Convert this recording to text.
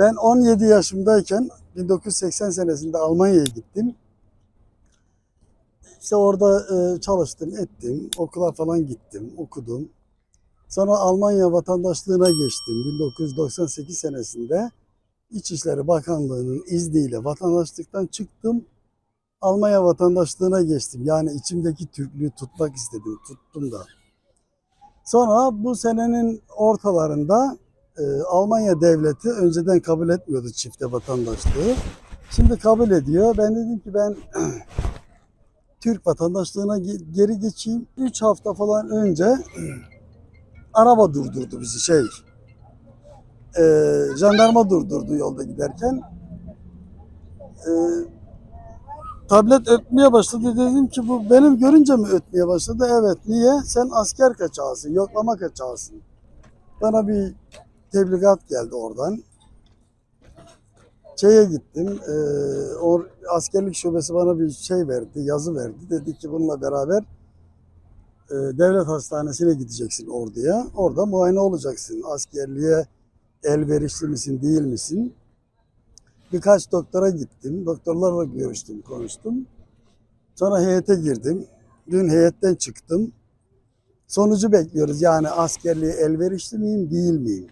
Ben 17 yaşımdayken 1980 senesinde Almanya'ya gittim. İşte orada e, çalıştım, ettim. Okula falan gittim, okudum. Sonra Almanya vatandaşlığına geçtim. 1998 senesinde İçişleri Bakanlığı'nın izniyle vatandaşlıktan çıktım. Almanya vatandaşlığına geçtim. Yani içimdeki Türklüğü tutmak istedim. Tuttum da. Sonra bu senenin ortalarında e, Almanya devleti önceden kabul etmiyordu çifte vatandaşlığı. Şimdi kabul ediyor. Ben dedim ki ben Türk vatandaşlığına ge- geri geçeyim. 3 hafta falan önce araba durdurdu bizi şey. E, jandarma durdurdu yolda giderken. E, tablet ötmeye başladı. Dedim ki bu benim görünce mi ötmeye başladı? Evet. Niye? Sen asker kaçağısın, yoklama kaçağısın. Bana bir tebligat geldi oradan. Şeye gittim. E, or, askerlik şubesi bana bir şey verdi, yazı verdi. Dedi ki bununla beraber e, devlet hastanesine gideceksin orduya. Orada muayene olacaksın. Askerliğe elverişli misin, değil misin? Birkaç doktora gittim. Doktorlarla görüştüm, konuştum. Sonra heyete girdim. Dün heyetten çıktım. Sonucu bekliyoruz. Yani askerliğe elverişli miyim, değil miyim?